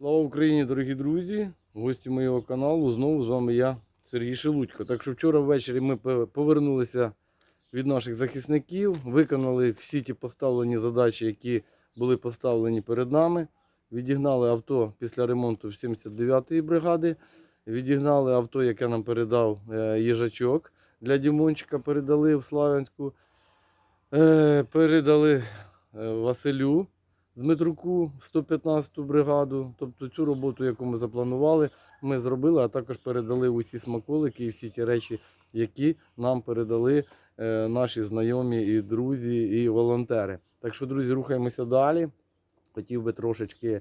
Слава Україні, дорогі друзі, гості моєго каналу. Знову з вами я, Сергій Шелудько. Так що вчора ввечері ми повернулися від наших захисників, виконали всі ті поставлені задачі, які були поставлені перед нами. Відігнали авто після ремонту 79-ї бригади. Відігнали авто, яке нам передав е, їжачок для Дімончика, передали в Славянську. Е, передали е, Василю Дмитруку в 115-ту бригаду. Тобто цю роботу, яку ми запланували, ми зробили, а також передали усі смаколики і всі ті речі, які нам передали е, наші знайомі і друзі, і волонтери. Так що, друзі, рухаємося далі. Хотів би трошечки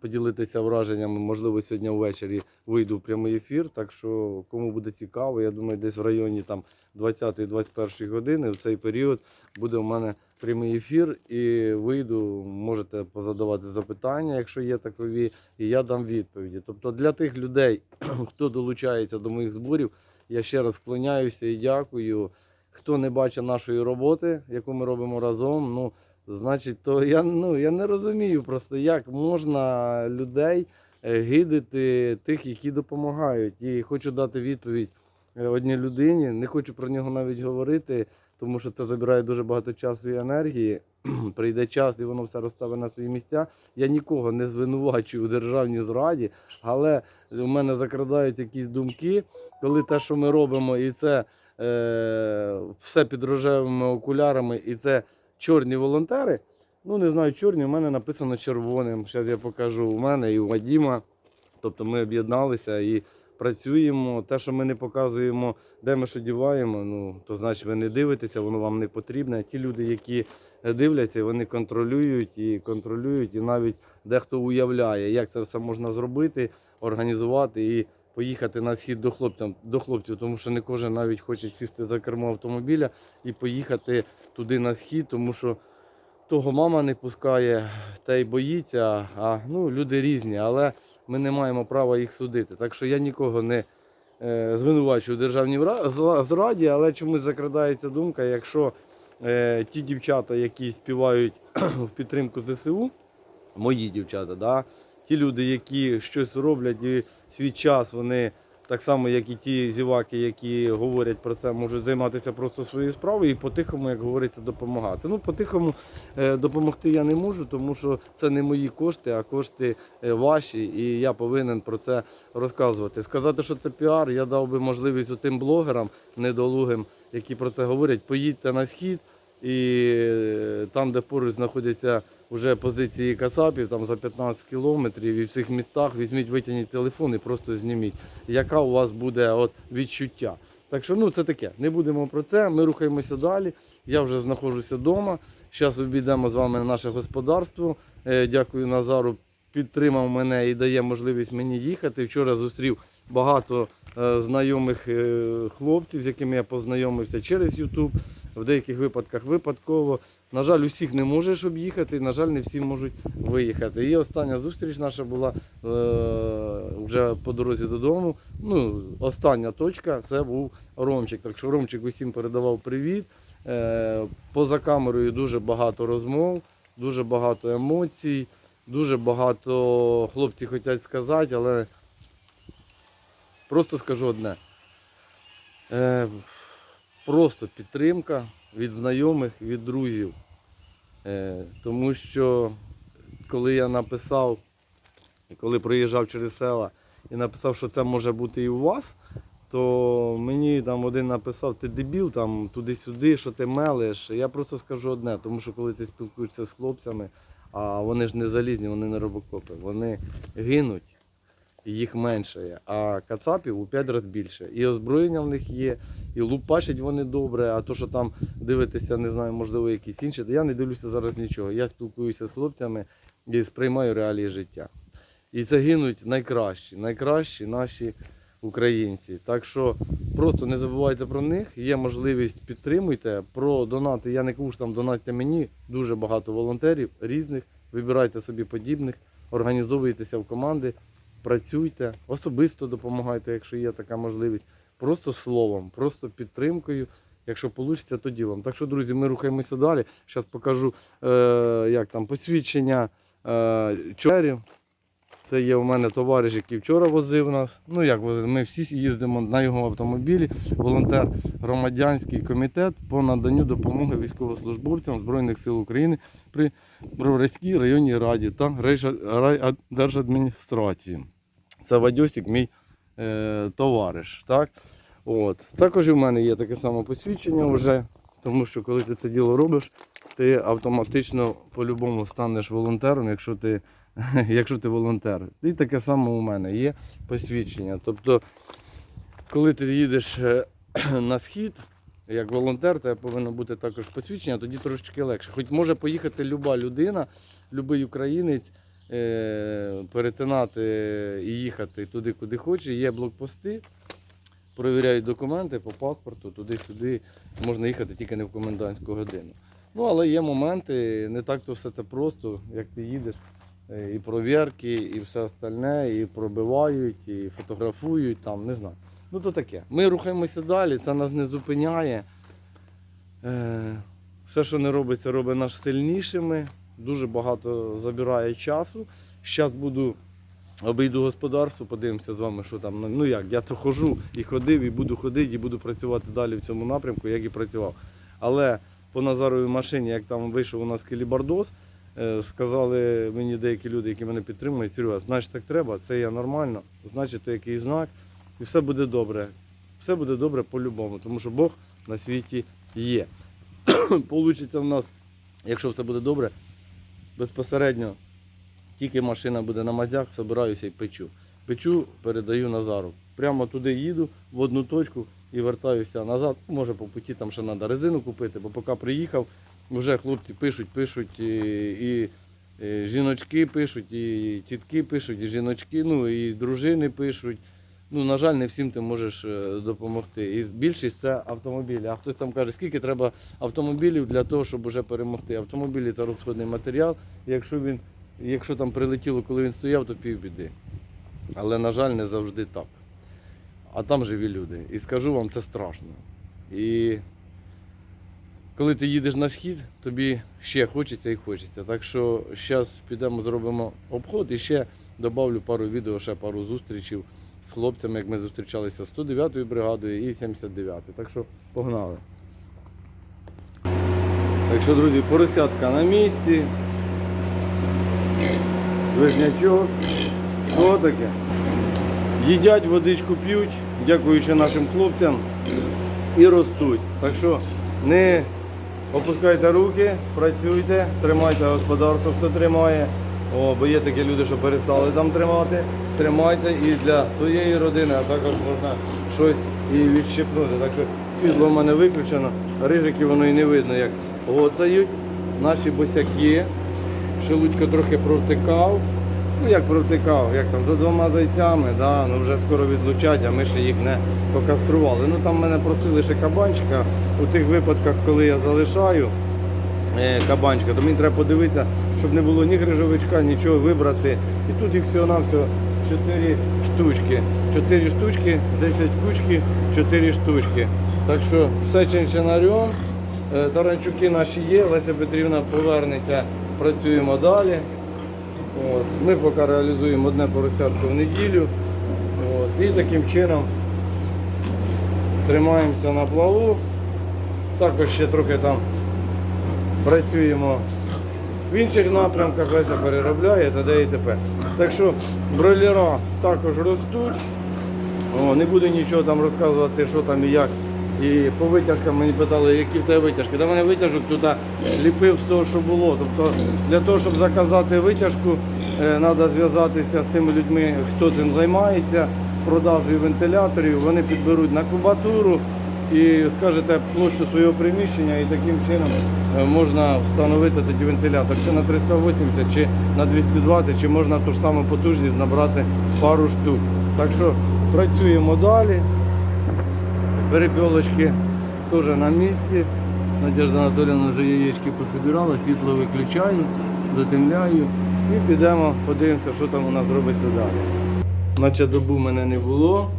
поділитися враженнями. Можливо, сьогодні ввечері вийду в прямий ефір. Так що, кому буде цікаво, я думаю, десь в районі там 20-21 години в цей період буде у мене прямий ефір і вийду, можете позадавати запитання, якщо є такові, і я дам відповіді. Тобто для тих людей, хто долучається до моїх зборів, я ще раз вклоняюся і дякую. Хто не бачить нашої роботи, яку ми робимо разом, ну значить, то я ну я не розумію просто, як можна людей е, гидити тих, які допомагають. І хочу дати відповідь е, одній людині. Не хочу про нього навіть говорити, тому що це забирає дуже багато часу і енергії. Прийде час, і воно все розставить на свої місця. Я нікого не звинувачую у державній зраді, але у мене закрадають якісь думки, коли те, що ми робимо, і це е, все під рожевими окулярами, і це чорні волонтери. Ну, не знаю, чорні, у мене написано червоним. Зараз я покажу у мене і у Вадіма. Тобто ми об'єдналися і працюємо. Те, що ми не показуємо, де ми що діваємо, ну то значить ви не дивитеся, воно вам не потрібне. Ті люди, які дивляться, вони контролюють і контролюють, і навіть дехто уявляє, як це все можна зробити, організувати і поїхати на схід до хлопців, до хлопців, тому що не кожен навіть хоче сісти за кермо автомобіля і поїхати туди на схід, тому що того мама не пускає та й боїться. А ну, люди різні, але ми не маємо права їх судити. Так що я нікого не е, звинувачую у державній зраді, але чомусь закрадається думка, якщо е, ті дівчата, які співають в підтримку ЗСУ, мої дівчата, да, ті люди, які щось роблять і свій час, вони так само, як і ті зіваки, які говорять про це, можуть займатися просто своєю справою і по-тихому, як говориться, допомагати. Ну, по-тихому е, допомогти я не можу, тому що це не мої кошти, а кошти е, ваші, і я повинен про це розказувати. Сказати, що це піар, я дав би можливість тим блогерам недолугим, які про це говорять, поїдьте на схід. І е, там, де поруч знаходяться вже позиції кацапів, там за 15 кілометрів, і в цих містах візьміть, витягніть телефон і просто зніміть, яка у вас буде от відчуття. Так що ну це таке. Не будемо про це. Ми рухаємося далі. Я вже знаходжуся вдома. Зараз обійдемо з вами наше господарство. Е, Дякую Назару. Підтримав мене і дає можливість мені їхати. Вчора зустрів багато е, знайомих хлопців, з якими я познайомився через YouTube, в деяких випадках випадково. На жаль, усіх не можеш об'їхати, на жаль, не всі можуть виїхати. І остання зустріч наша була е, вже по дорозі додому. Ну, остання точка це був Ромчик. Так що Ромчик усім передавав привіт. Е, поза камерою дуже багато розмов, дуже багато емоцій, дуже багато хлопці хочуть сказати, але просто скажу одне. Е, просто підтримка від знайомих, від друзів. Е, тому що коли я написав, коли проїжджав через села і написав, що це може бути і у вас, то мені там один написав, ти дебіл там туди-сюди, що ти мелиш. Я просто скажу одне, тому що коли ти спілкуєшся з хлопцями, а вони ж не залізні, вони не робокопи, вони гинуть. Їх менше, а кацапів у 5 разів більше. І озброєння в них є, і лупашать вони добре, а то, що там дивитися, не знаю, можливо, якісь інші, я не дивлюся зараз нічого. Я спілкуюся з хлопцями і сприймаю реалії життя. І це гинуть найкращі, найкращі наші українці. Так що просто не забувайте про них. Є можливість підтримуйте. Про донати. Я не кажу, що там донатьте мені. Дуже багато волонтерів різних. Вибирайте собі подібних, організовуйтеся в команди, працюйте, особисто допомагайте, якщо є така можливість. Просто словом, просто підтримкою. Якщо вийде, то ділом. Так що, друзі, ми рухаємося далі. Зараз покажу, е, як там посвідчення е, чолерів. Це є у мене товариш, який вчора возив нас. Ну як возив, ми всі їздимо на його автомобілі. Волонтер громадянський комітет по наданню допомоги військовослужбовцям Збройних сил України при Броварській районній раді та райдержадміністрації. Це Вадьосик, мій е, товариш. Так? От. Також і в мене є таке саме посвідчення вже, тому що коли ти це діло робиш, ти автоматично по-любому станеш волонтером, якщо ти, якщо ти волонтер. І таке саме у мене є посвідчення. Тобто, коли ти їдеш е, на схід, як волонтер, тебе повинно бути також посвідчення, тоді трошечки легше. Хоч може поїхати люба людина, будь-який українець, е, перетинати і їхати туди, куди хоче. Є блокпости, перевіряють документи по паспорту, туди-сюди. Можна їхати тільки не в комендантську годину. Ну, але є моменти, не так то все це просто, як ти їдеш. Е, І провірки, і все остальне, і пробивають, і фотографують, там, не знаю. Ну то таке. Ми рухаємося далі, це нас не зупиняє. Е, Все, що не робиться, робить нас сильнішими. Дуже багато забирає часу. Зараз буду обійду господарство, подивимося з вами, що там. Ну як, я то хожу і ходив, і буду ходити, і буду працювати далі в цьому напрямку, як і працював. Але по Назаровій машині, як там вийшов у нас кілібардоз, е, сказали мені деякі люди, які мене підтримують, Серега, значить так треба, це є нормально, значить то який знак, і все буде добре. Все буде добре по-любому, тому що Бог на світі є. Получиться в нас, якщо все буде добре, безпосередньо тільки машина буде на мазях, собираюся і печу. Печу, передаю Назару. Прямо туди їду в одну точку і вертаюся назад. Може по путі там ще треба резину купити, бо поки приїхав, вже хлопці пишуть, пишуть і, і, і жіночки пишуть, і тітки пишуть, і жіночки, ну і дружини пишуть. Ну, на жаль, не всім ти можеш е, допомогти. І більшість це автомобілі. А хтось там каже, скільки треба автомобілів для того, щоб вже перемогти. Автомобілі це розходний матеріал. Якщо він, якщо там прилетіло, коли він стояв, то півбіди. Але, на жаль, не завжди так. А там живі люди. І скажу вам, це страшно. І коли ти їдеш на схід, тобі ще хочеться і хочеться. Так що зараз підемо, зробимо обход і ще додавлю пару відео, ще пару зустрічей з хлопцями, як ми зустрічалися з 109-ю бригадою і 79-ю. Так що погнали. Так що, друзі, поросятка на місці. Вижнячок. Що таке? Їдять, водичку п'ють, дякуючи нашим хлопцям, і ростуть. Так що не опускайте руки, працюйте, тримайте господарство, хто тримає. О, бо є такі люди, що перестали там тримати. Тримайте і для своєї родини, а також можна щось і відщепнути. Так що світло в мене виключено, рижики воно і не видно, як гоцають. Наші босяки. Шелудько трохи провтикав. Ну як провтикав, як там, за двома зайцями, да, ну вже скоро відлучать, а ми ще їх не покастрували. Ну там мене просили ще кабанчика. У тих випадках, коли я залишаю е, кабанчика, то мені треба подивитися, щоб не було ні грижовичка, нічого вибрати. І тут їх всього-навсього 4 штучки. 4 штучки, 10 кучки, 4 штучки. Так що все чинчинарем. Таранчуки наші є, Леся Петрівна повернеться, працюємо далі. От. Ми поки реалізуємо одне поросятко в неділю. От. І таким чином тримаємося на плаву. Також ще трохи там працюємо в інших напрямках, Леся переробляє та де і тепер. Так що бройлера також ростуть. О, не буду нічого там розказувати, що там і як. І по витяжкам мені питали, які в тебе витяжки. До мене витяжок туди ліпив з того, що було. Тобто для того, щоб заказати витяжку, треба зв'язатися з тими людьми, хто цим займається, продажею вентиляторів. Вони підберуть на кубатуру і скажете площу свого приміщення, і таким чином е, можна встановити тоді вентилятор чи на 380, чи на 220, чи можна ту ж саму потужність набрати пару штук. Так що працюємо далі. Перепілочки теж на місці. Надежда Анатолійовна вже яєчки пособирала, світло виключаю, затемляю і підемо, подивимося, що там у нас робиться далі. Наче добу мене не було,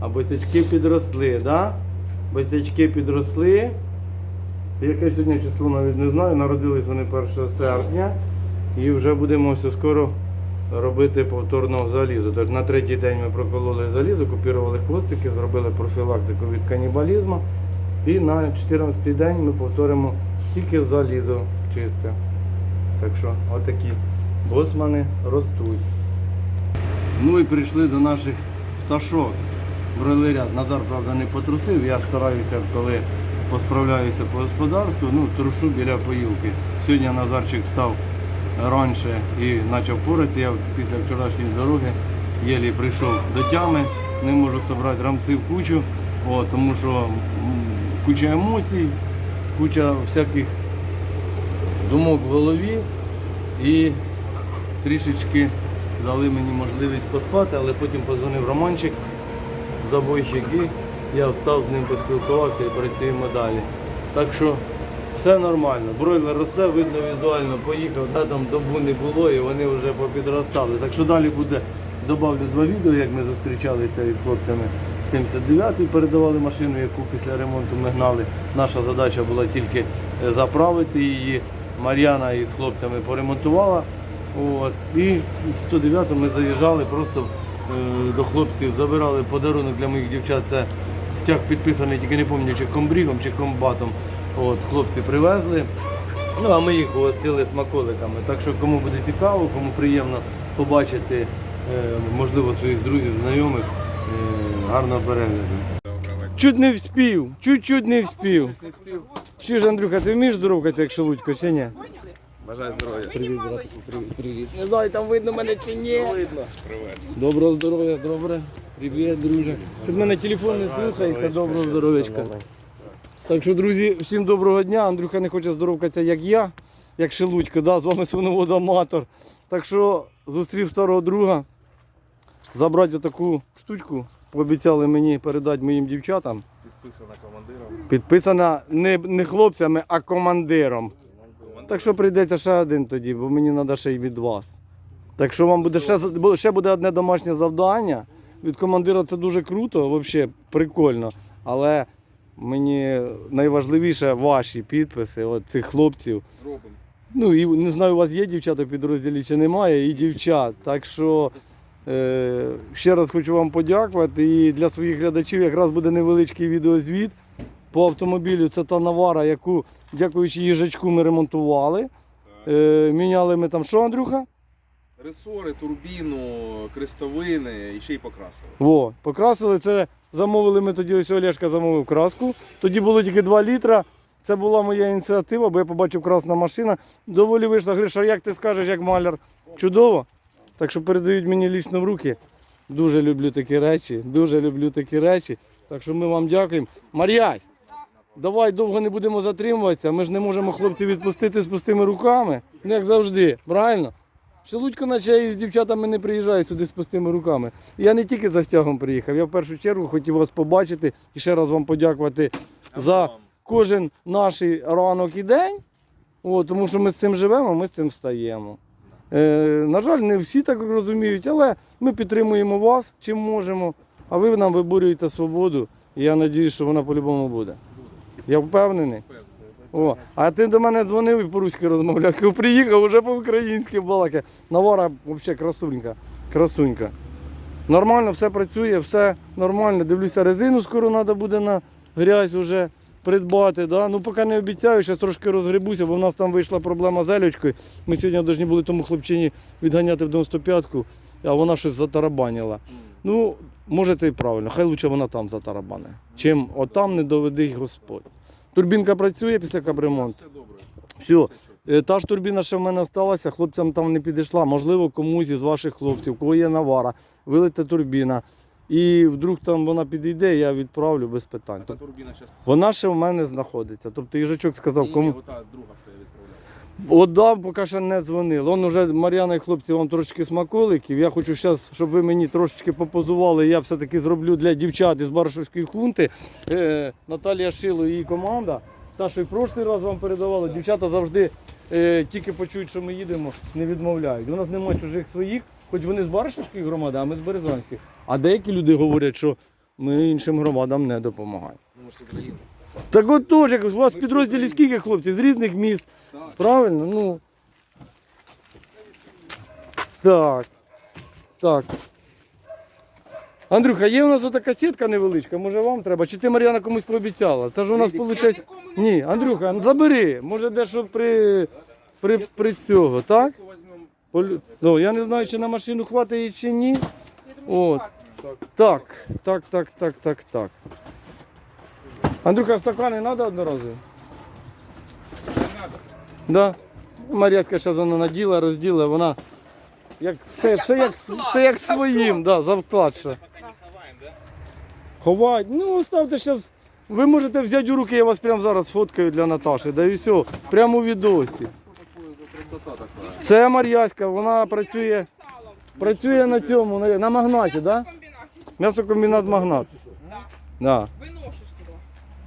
а босячки підросли, да? Босячки підросли. Яке сьогодні число навіть не знаю, народились вони 1 серпня. І вже будемо все скоро робити повторно залізо. Тож на третій день ми прокололи залізо, купірували хвостики, зробили профілактику від канібалізму. І на 14-й день ми повторимо тільки залізо чисте. Так що отакі боцмани ростуть. Ну і прийшли до наших пташок. Бройлерят Назар, правда, не потрусив. Я стараюся, коли посправляюся по господарству, ну, трушу біля поїлки. Сьогодні Назарчик став раніше і почав поратися. Я після вчорашньої дороги єлі прийшов до тями, не можу зібрати рамси в кучу, о, тому що куча емоцій, куча всяких думок в голові і трішечки дали мені можливість поспати, але потім позвонив Романчик, забойщик, і я встав з ним, поспілкувався і працюємо далі. Так що все нормально. Бройлер росте, видно візуально, поїхав, да, там добу не було і вони вже попідростали. Так що далі буде, добавлю два відео, як ми зустрічалися із хлопцями 79-й, передавали машину, яку після ремонту ми гнали. Наша задача була тільки е, заправити її. Мар'яна із хлопцями поремонтувала. От. І в 109 ми заїжджали просто е, до хлопців, забирали подарунок для моїх дівчат. Це стяг підписаний, тільки не пам'ятаю, чи комбрігом, чи комбатом. От, хлопці привезли. Ну, а ми їх гостили смаколиками. Так що кому буде цікаво, кому приємно побачити, е, можливо, своїх друзів, знайомих, е, гарного перегляду. Чуть не вспів, чуть-чуть не вспів. Чи ж, Андрюха, ти вмієш здоровкатися, як шелудько, чи ні? Бажаю здоров'я. Привіт, братку, привіт, привіт. Не знаю, там видно мене чи ні. Видно. Привет. Доброго здоров'я, добре. Привіт, друже. Щоб мене телефон не слухається, доброго здоров'ячка. Так що, друзі, всім доброго дня. Андрюха не хоче здоровкатися, як я, як Шелудько, да, з вами свиновод аматор. Так що зустрів старого друга, забрати таку штучку. Пообіцяли мені передати моїм дівчатам. Підписана командиром. Підписана не, не хлопцями, а командиром. Так що прийдеться ще один тоді, бо мені треба ще й від вас. Так що вам буде ще, ще буде одне домашнє завдання. Від командира це дуже круто, взагалі прикольно. Але мені найважливіше ваші підписи, от цих хлопців. Зробимо. Ну і не знаю, у вас є дівчата в підрозділі чи немає, і дівчат. Так що е, ще раз хочу вам подякувати. І для своїх глядачів якраз буде невеличкий відеозвіт по автомобілю. Це та навара, яку, дякуючи їжачку, ми ремонтували. Е, міняли ми там що, Андрюха? Ресори, турбіну, крестовини і ще й покрасили. Во, покрасили це. Замовили ми тоді, ось Олешка замовив краску. Тоді було тільки 2 літра. Це була моя ініціатива, бо я побачив красна машина. Доволі вийшла. Гриша, як ти скажеш, як маляр? Чудово. Так що передають мені лічно в руки. Дуже люблю такі речі. Дуже люблю такі речі. Так що ми вам дякуємо. Мар'ясь, давай довго не будемо затримуватися. Ми ж не можемо хлопців відпустити з пустими руками. Як завжди, правильно? Шелудько, наче із дівчатами не приїжджає сюди з пустими руками. Я не тільки за стягом приїхав, я в першу чергу хотів вас побачити і ще раз вам подякувати за кожен наш ранок і день. О, тому що ми з цим живемо, ми з цим стаємо. Е, на жаль, не всі так розуміють, але ми підтримуємо вас, чим можемо, а ви нам виборюєте свободу. І я сподіваюся, що вона по-любому буде. Я впевнений. О, а ти до мене дзвонив і по-руськи розмовляв. Кажу, Приїхав уже по-українськи балаке. Навара взагалі красунька. Красунька. Нормально, все працює, все нормально. Дивлюся, резину скоро треба буде на грязь вже придбати. Да? Ну поки не обіцяю, ще трошки розгребуся, бо в нас там вийшла проблема з Елючкою. Ми сьогодні повинні були тому хлопчині відганяти в 95-ку, а вона щось затарабанила. Ну, може це і правильно, хай лучше вона там затарабане. Чим отам не доведе Господь. Турбінка працює після капремонту. Все добре. Все. Е, Та ж турбіна, що в мене залишилася, хлопцям там не підійшла. Можливо, комусь із ваших хлопців, у кого є навара, вилите турбіна. І вдруг там вона підійде, я відправлю без питань. Та турбіна зараз. Вона ще в мене знаходиться. Тобто їжачок сказав, кому. Ота друга, що я відправляв. Отдам, поки ще не дзвонили. Он вже Мар'яна і хлопці вам трошечки смаколиків. Я хочу зараз, щоб ви мені трошечки попозували. Я все-таки зроблю для дівчат із Баршівської хунти. Е, Наталія Шило і її команда. Та, що в прошлий раз вам передавали. Дівчата завжди е, тільки почують, що ми їдемо, не відмовляють. У нас немає чужих своїх, хоч вони з Баршівської громади, а ми з Березанських. А деякі люди говорять, що ми іншим громадам не допомагаємо. Ну. Так от теж, у вас в підрозділі скільки хлопців? З різних міст. Правильно? Ну. Так. так. Андрюха, є у нас отака сітка невеличка, може вам треба? Чи ти Мар'яна комусь пообіцяла? Це ж у нас виходить. Ні, Андрюха, забери, може дещо при, при, при цього, так? Полю- Ну, я не знаю, чи на машину хватить чи ні. От. Так, так, так, так, так, так. Андрюха, стакани треба одноразові? Да. Мар'яцька зараз вона наділа, розділа, вона як, все, все, як, все як своїм, да, завкладше. Ховать. Ну, оставте зараз. Ви можете взяти у руки, я вас прямо зараз фоткаю для Наташі, да і все. Прямо у відосі. Це Мар'яська, вона працює, працює на цьому, на, на магнаті, так? Да? М'ясокомбінат магнат. Да. Виношу.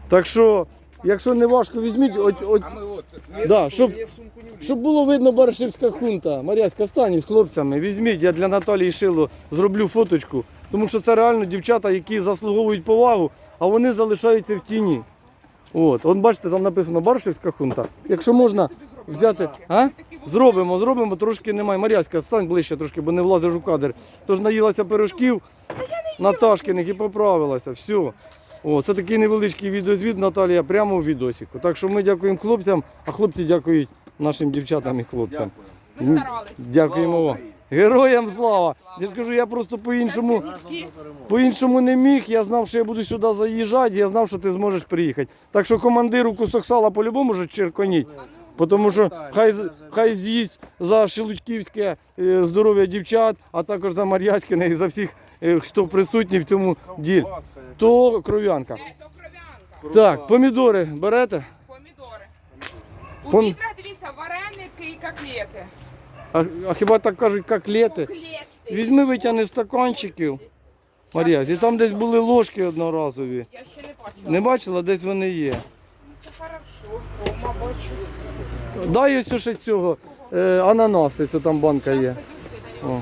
Так що, якщо не важко, візьміть, от, от, А ми от, Да, щоб- я в сумку не вліз. щоб було видно Баришівська хунта. Мар'яська, стань з хлопцями, візьміть, я для Наталії Шило зроблю фоточку, тому що це реально дівчата, які заслуговують повагу, а вони залишаються в тіні. От, от бачите, там написано Баришівська хунта. Якщо можна взяти, а? Зробимо, зробимо, трошки немає. Мар'яська, стань ближче трошки, бо не влазиш у кадр. Тож наїлася пирожків Наташкиних і поправилася. Все. О, це такий невеличкий відеозвіт Наталія прямо у відосіку. Так що ми дякуємо хлопцям, а хлопці дякують нашим дівчатам і хлопцям. Ми старались. Дякуємо вам. Героям слава! Я скажу, я просто по-іншому, по-іншому не міг. Я знав, що я буду сюди заїжджати, я знав, що ти зможеш приїхати. Так що командиру кусок сала по-любому вже черконіть. Тому що хай, хай з'їсть за шелудьківське е, здоров'я дівчат, а також за Мар'яцькине і за всіх, е, хто присутній в цьому ділі. То кров'янка. Е, то кров'янка. Так, помідори берете? Помідори. У Пом- відрах, дивіться, вареники і котлети. А, а хіба так кажуть, коклети? Котлети. Візьми витягни стаканчиків. Мар'я, і там десь були ложки одноразові. Я ще не бачила. Не бачила, десь вони є. Це хорошо. Рома, бачу. Дай ось ще цього е, ананас, ось там банка є. О.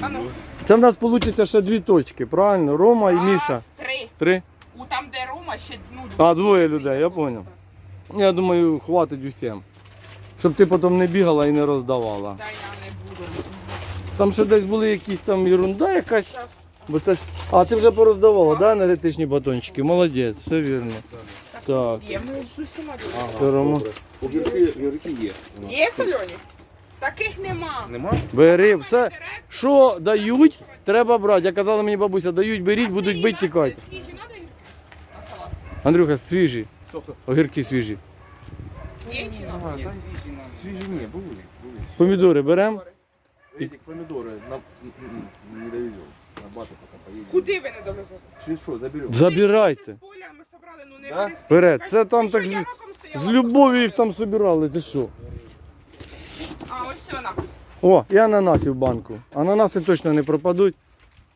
А ну. Це в нас вийде ще дві точки, правильно? Рома і Раз, Міша. Три. Три. У там, де Рома, ще ну, А, двоє людей, я зрозумів. Я думаю, хватить усім. Щоб ти потім не бігала і не роздавала. Та я не буду. Там ще десь були якісь там ерунда якась. Щас. Бо це ж... А ти вже пороздавала, да, енергетичні батончики? Молодець, все вірно. Так. Є, ми з усіма Ага, Рома. Огірки, огірки є. Є сольоні? Таких нема. Нема? Бери, все. Що дають, треба брати. Я казала мені бабуся, дають, беріть, А будуть бити, тікати. Свіжі їх? на салат? Андрюха, свіжі, Хто хто? огірки свіжі. Є чи? Ні, свіжі, свіжі ні, були. були. Помідори беремо. Этих помидоры на, не довезем. На базу пока поедем. Куди ви не довезете? Через что, заберем? Забирайте. З поля ми собрали, ну не Да? Вперед. Це там Що, так з, я роком стояла, з любов'ю їх там собирали, ти що? А, ось вона. О, і ананасів в банку. Ананаси точно не пропадуть.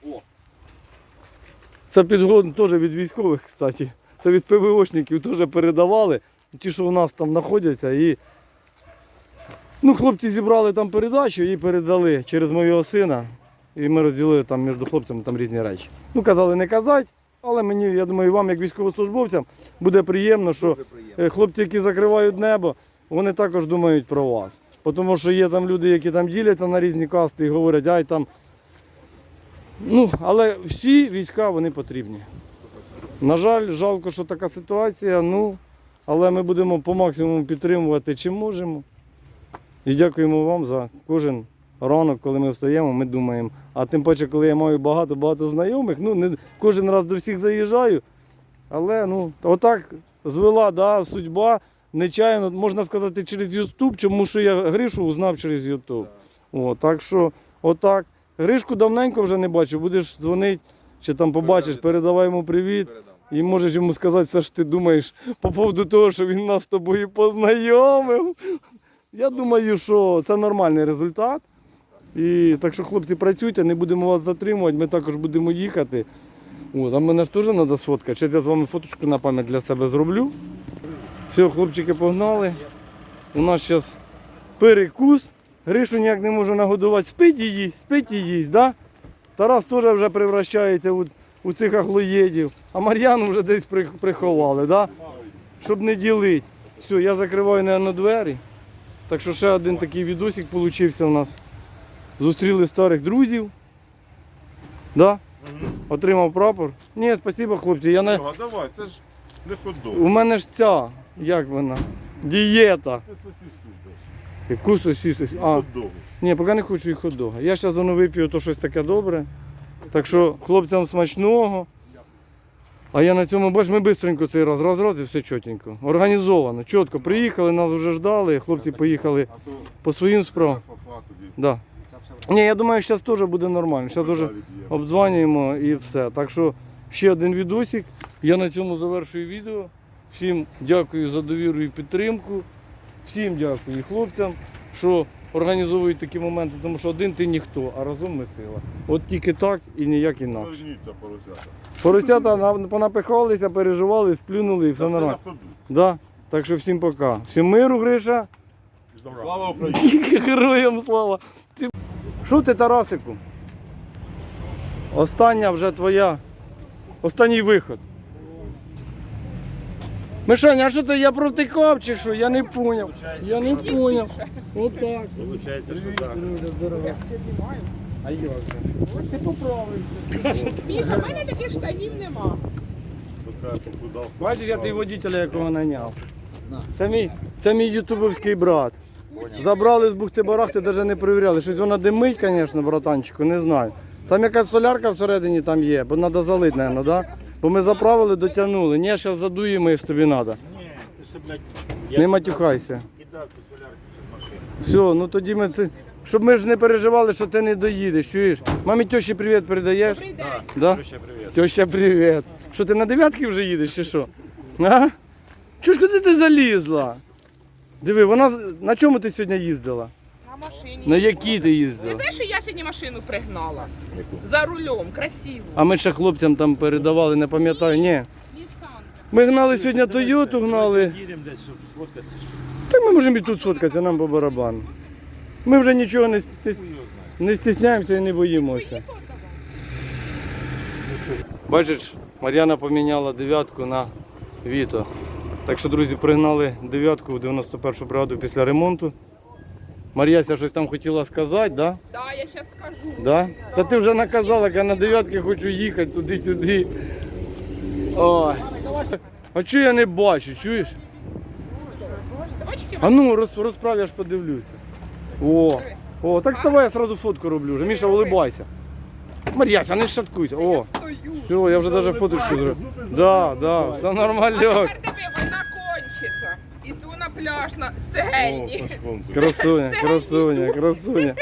О. Це підгон теж від військових, кстати. Це від ПВОшників теж передавали. Ті, що у нас там знаходяться. І... Ну, хлопці зібрали там передачу і передали через мого сина. І ми розділили там між хлопцями там різні речі. Ну, казали не казати, але мені, я думаю, вам, як військовослужбовцям, буде приємно, що. Е, хлопці, які закривають небо, вони також думають про вас. Тому що є там люди, які там діляться на різні касти і говорять, ай там. Ну, але всі війська вони потрібні. На жаль, жалко, що така ситуація, ну, але ми будемо по максимуму підтримувати, чим можемо. І дякуємо вам за кожен ранок, коли ми встаємо, ми думаємо. А тим паче, коли я маю багато-багато знайомих, ну не кожен раз до всіх заїжджаю. Але ну, отак звела да, судьба. Нечайно, можна сказати, через Ютуб, тому що я Гришу узнав через Ютуб. О, так що, отак. Гришку давненько вже не бачив, будеш дзвонити, чи там побачиш, передавай йому привіт. І можеш йому сказати що ти думаєш по поводу того, що він нас з тобою познайомив. Я думаю, що це нормальний результат. І так що, хлопці, працюйте, не будемо вас затримувати, ми також будемо їхати. О, а мене ж теж треба сфоткати. Чи я з вами фоточку на пам'ять для себе зроблю. Все, хлопчики погнали. У нас зараз перекус. Гришу ніяк не можу нагодувати. Спить і їсть, спить і їсть, да? Тарас теж вже превращається у, у цих аглоєдів. А Мар'яну вже десь приховали, да? щоб не ділити. Все, я закриваю, наверное, двері. Так що ще один такий відосик получився у нас. Зустріли старих друзів. Да? Отримав прапор. Ні, спасибо, хлопці. Я не... Давай, це ж не У мене ж ця, як вона? Дієта. Ти сосиску ждеш. Яку сосіску? А, Хот-догу. ні, поки не хочу і хот-дога. Я зараз воно вип'ю, то щось таке добре. Так що хлопцям смачного. А я на цьому, бач, ми швидко цей раз, раз, раз і все чотенько. Організовано, чітко. Приїхали, нас вже ждали, хлопці поїхали А то по своїм справам. фафа тоді. Да. Ні, я думаю, зараз теж буде нормально. Зараз дуже обдзванюємо і все. Так що ще один відосик. Я на цьому завершую відео. Всім дякую за довіру і підтримку. Всім дякую і хлопцям, що організовують такі моменти, тому що один ти ніхто, а разом ми сила. От тільки так і ніяк інакше. Верніться, поросята. Поросята на- понапихалися, переживали, сплюнули і все це на нормально. ходу. Да? Так що всім пока. Всім миру, Гриша. Слава Україні! Героям слава. Що ти, Тарасику? Остання вже твоя. Останній виход. Мишаня, а що ти я провтикав чи що? Я не поняв. Я не поняв. Отак. Получається, що так. А же? Ти поправився. Міша, в мене таких штанів нема. Ти? Бачиш, я той водителя, якого наняв. Це мій, це мій ютубовський брат. Забрали з бухти-барахти, навіть не перевіряли. Щось вона димить, звісно, братанчику, не знаю. Там якась солярка всередині там є, бо треба залити, мабуть, да? Бо ми заправили, дотягнули. Ні, зараз задуємо, якщо тобі треба. Ні, це ще, блядь, Не матюхайся. кидав ту солярку з машини. Все, ну тоді ми це. Щоб ми ж не переживали, що ти не доїдеш, чуєш? Мамі тьоші привіт передаєш? Добрий день. Да? Короче, привіт. Тьоща, привіт. Що ти на дев'ятки вже їдеш чи що? А? Чого ж куди ти залізла? Диви, вона з- на чому ти сьогодні їздила? На машині. На якій ти Ти їздила? знаєш, що я сьогодні машину пригнала? За рулем, красиво. А ми ще хлопцям там передавали, не пам'ятаю. Ні. Нісан. Ми гнали сьогодні Тойоту, гнали. Їдемо десь, щоб сфоткатися. Та ми можемо і тут сфоткатися, нам по барабану. Ми вже нічого не, сти- не стісняємося і не боїмося. Бачиш, Мар'яна поміняла дев'ятку на Віто. Так що, друзі, пригнали дев'ятку в 91-ту бригаду після ремонту. Мар'яся щось там хотіла сказати, да? Да, я зараз скажу. Да? Та ти вже наказала, я на дев'ятки хочу їхати туди-сюди. Ой. А чого я не бачу, чуєш? А ну, роз, розправ, я ж подивлюся. О, о, так ставай, я сразу фотку роблю вже. Міша, улибайся. Мар'яся, не шаткуйся. О, все, я вже навіть фоточку зробив. Да, да, все нормально. Іду на пляж на стегельні. Красуня, красуня, красуня.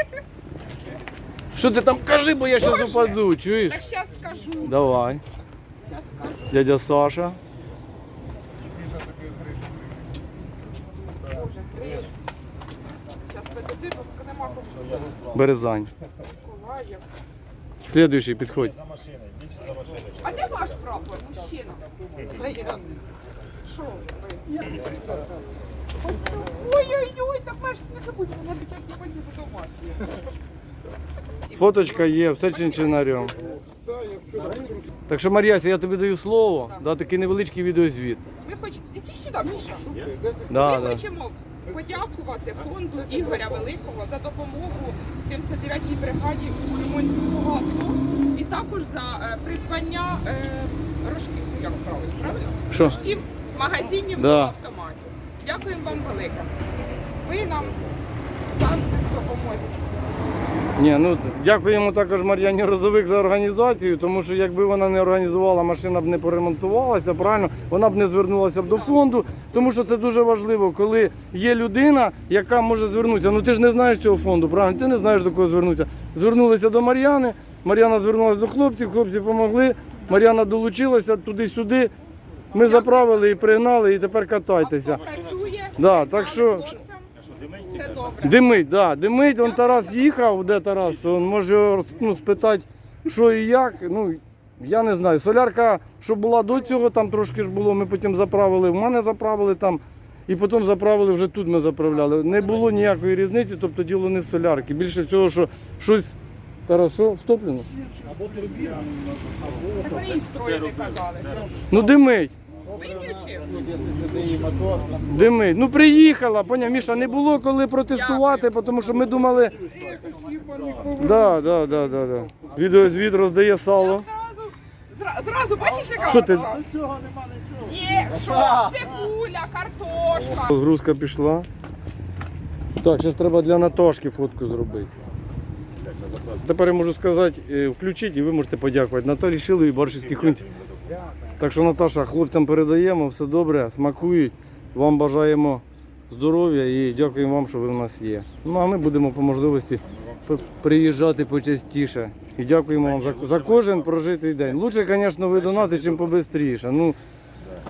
Що ти там кажи, бо я зараз упаду, чуєш? Так зараз скажу. Давай. Щас скажу. Дядя Саша. Боже, гриш. Зараз підійди, бо нема кому Березань. Миколаїв. Слідуючий, підходь. За машиною, більше за машиною. А де ваш прапор, мужчина? Що ви? Ой-ой-ой, так перш не забудь, мене дитячі паці домашні. Фоточка є, все чинчинарем. Так що, Мар'яся, я тобі даю слово, да, такий невеличкий відеозвіт. Ми хоч... Іди сюди, Міша. Да, Ми да. хочемо подякувати фонду Ігоря Великого за допомогу 79-й бригаді у ремонті авто і також за е, придбання е, рожків, як правильно, правильно? Що? Рожків магазинів Да. до автоматів. Дякуємо вам велике. Ви нам завжди допоможете. Ні, ну дякуємо також Мар'яні Розовик за організацію, тому що якби вона не організувала, машина б не поремонтувалася, правильно, вона б не звернулася б до фонду, тому що це дуже важливо, коли є людина, яка може звернутися. Ну ти ж не знаєш цього фонду, правильно? Ти не знаєш до кого звернутися. Звернулися до Мар'яни, Мар'яна звернулася до хлопців, хлопці допомогли, Мар'яна долучилася туди-сюди. Ми заправили і пригнали, і тепер катайтеся. Працює. Да, так що- Все добре. Димить, да, димить. Он Тарас їхав, де Тарас, он може ну, спитати, що і як. Ну, я не знаю. Солярка, що була до цього, там трошки ж було, ми потім заправили, в мене заправили там, і потім заправили вже тут ми заправляли. Не було ніякої різниці, тобто діло не в солярки. Більше всього, що щось. Тарас, що? Так ви і строїти казали. Ну димить. Димить. Ну приїхала, поняв, Міша, не було коли протестувати, тому що ми думали. Да, да, да, да, да. Відеозвіт роздає сало. Зразу, зра- зразу бачиш, яка Що ти? вона? Цього нема нічого. Є, що? Цибуля, картошка. Розгрузка пішла. Так, зараз треба для Наташки фотку зробити. Тепер я можу сказати, е, включіть і ви можете подякувати Наталі Шиловій, Баршівській хунті. Так що, Наташа, хлопцям передаємо, все добре, смакують. Вам бажаємо здоров'я і дякуємо вам, що ви в нас є. Ну а ми будемо по можливості приїжджати почастіше. І дякуємо вам за, за кожен прожитий день. Лучше, звісно, ви донати, чим побистріше. Ну,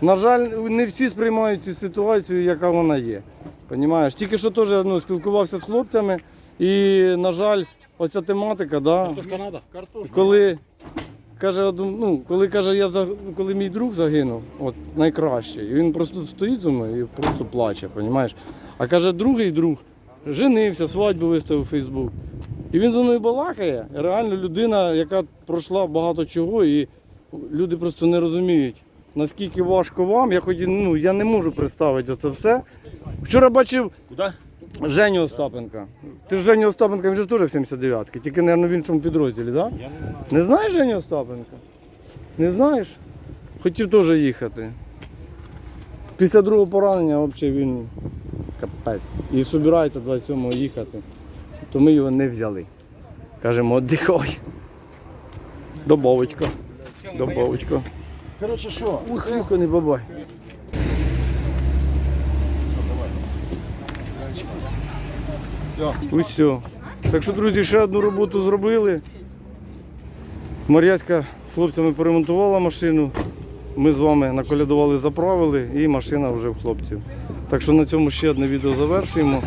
на жаль, не всі сприймають цю ситуацію, яка вона є. Понімаєш? Тільки що теж ну, спілкувався з хлопцями, і, на жаль, оця тематика, да, коли каже, ну, коли каже, я за- коли мій друг загинув, от найкращий, і він просто стоїть зі мною і просто плаче, понімаєш? А каже, другий друг женився, свадьбу виставив у Фейсбук. І він зі мною балакає. Реально людина, яка пройшла багато чого, і люди просто не розуміють, наскільки важко вам. Я хоч ну, я не можу представити це все. Вчора бачив Куди? Женю Остапенка. Ти ж Женю Остапенка, він же теж в 79-ки, тільки, мабуть, в іншому підрозділі, так? Да? Я не знаю. Не знаєш Женю Остапенка? Не знаєш? Хотів теж їхати. Після другого поранення взагалі він капець. І збирається 27-го їхати. То ми його не взяли. Кажемо, віддихай. Добавочка. Добавочка. Коротше, що? Ух, ух, не бабай. Усьо. Так що, друзі, ще одну роботу зробили. Мар'яцька з хлопцями поремонтувала машину. Ми з вами наколядували, заправили і машина вже в хлопців. Так що на цьому ще одне відео завершуємо.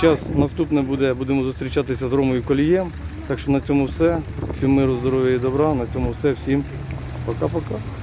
Зараз наступне буде, будемо зустрічатися з Ромою Колієм. Так що на цьому все. Всім миру, здоров'я і добра. На цьому все. Всім пока-пока.